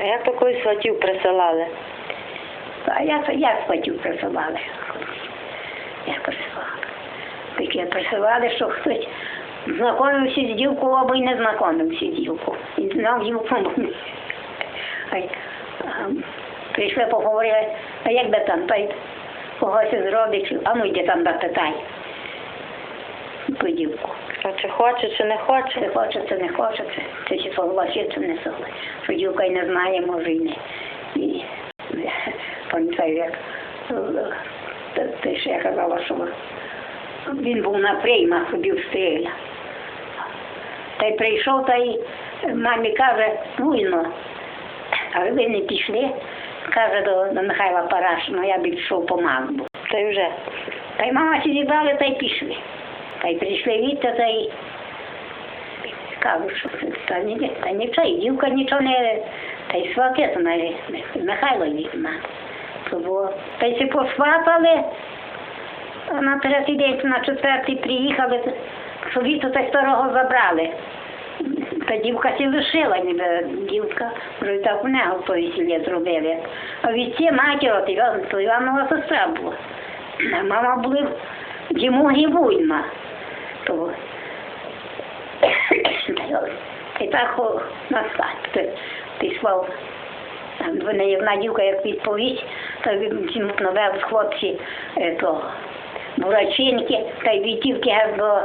А як колись сватів присилали? А як, як батьків присилали? Як присилали? Таке присилали, що хтось знайомився з дівкою або й не знайомився з дівкою. І знав дівку. Прийшли, поговорили, а як би там, та й когось з родичів, а ну йди там допитай. Ту. А чи хоче, чи не Чи хоче? хочеться, не хочеться, це чи согласиться, не согласиться. Що дівка й не знає, може і не. І, пам'ятаю, як е, те, я казала, що він був на приймах, ходив стріля. Та й прийшов, та й мамі каже, ну і ну, а ви не пішли, каже до, до Михайла Парашина, я б пішов по маму. Та й вже. Та й мама зібрали, та й пішли. Та й прийшли відти, та й кажуть, що та, ні, та нічого, і дівка нічого не, та й свати, то не, не- Михайло вікна. То було. Та й посватали, а на третій день, на четвертий приїхали, що віту та старого забрали. Та дівка сі лишила, ніби дівка, вже так в той селі зробили. А від ці матір, от Іван, то Іванова сестра була. Мама були йому гівуйма. То і так о, на свадьбі пішла. Вони одна дівка як відповість, то він нове хлопці е, то бурачинки, та й відтівки до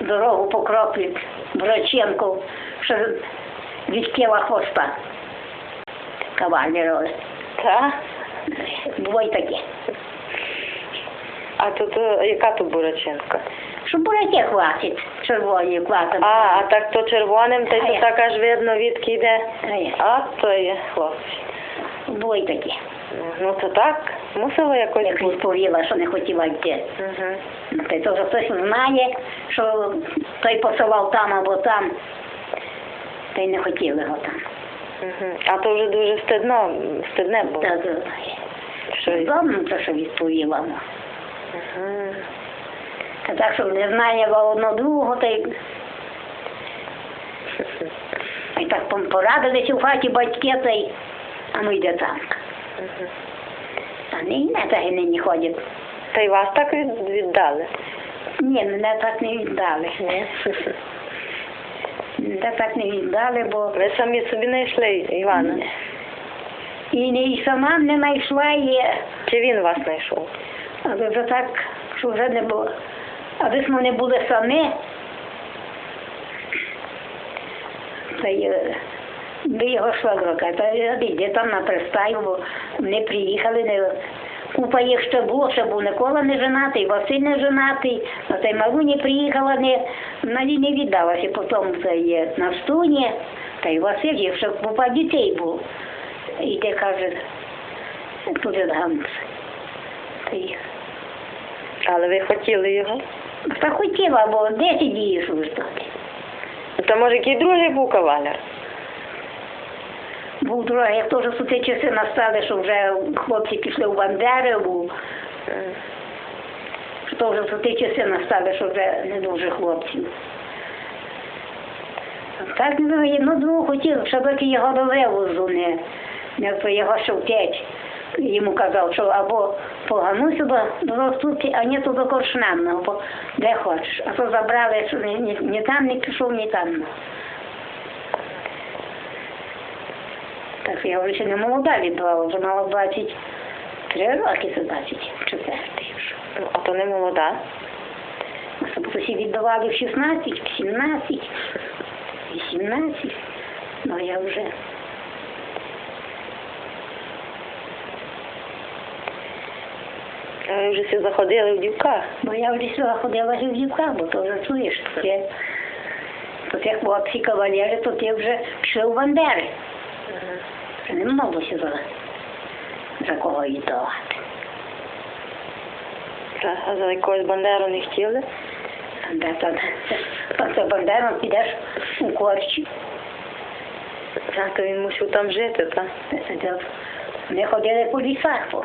дорогу покроплять Бураченко, що від Києва хвоста. Кавалерове. Та? Було й таке. А тут е, яка тут бурачинка? Що бураки хватить, червоні хватить. А, а так то червоним, та й то так аж видно, відки йде. А я. А то є хлопці. Було й таке. Ну то так, мусило якось Як бути. відповіла, що не хотіла йти. Угу. Ну, Та й то вже хтось знає, що той посилав там або там. Та й не хотіли його там. Угу. А то вже дуже стидно, стидне було. Та, та, Що... Добре, то, що відповіла. Угу. Та так, що не знає одно другого, та й І так порадилися в хаті батьки, та й а ну йде там. А не, не так і нині ходять. Та й вас так віддали? Ні, мене так не віддали. Ні. Мене так не віддали, бо Ви самі собі не йшли, Івана? і, не- і сама не знайшла і Чи він вас знайшов? Але вже так, що вже не було. А ви ж ми не були самі. Та й е, ви його швагро та йде там на пристаю, бо не приїхали, не купа їх ще було, ще був Микола не женатий, Василь не женатий, а та й Маруні приїхала, не, й не віддалася, потім це є на стуні, та й Василь, їх ще купа дітей був. І де каже, туди гамс. Та й Але ви хотіли його? та хотіла, бо 10 дії служити. То може який другий був кавалер? Був другий, як теж у ті часи настали, що вже хлопці пішли в Бандери, був, що вже у ті часи настали, що вже не дуже хлопців. Так ну, ну хотів, щоб його до вивозу не, не то його ще втеч. Йому казав, що або погануся до, Ростуці, а не то до Коршневного, бо де хочеш. А то забрали, що ні, ні, ні там не пішов, ні там. Так я вже ще не молода відбувала, вже мала 23 роки, це 24 вже. Ну, А то не молода. Тобто віддавали в 16, в 17, 18, ну я вже. А ви вже всі заходили в дівках. Бо я вже сюди ходила гівдівка, бо то вже чуєш, тут є, тут як хлопці кавалери, тут я вже пішли в Бандери. Вже не молося за, за кого віддавати. Та, А за якогось бандеру не хотіли? Де то, то, то Бандером підеш у корчі. Так, то він мусив там жити, так? Ми ходили по лісах. по.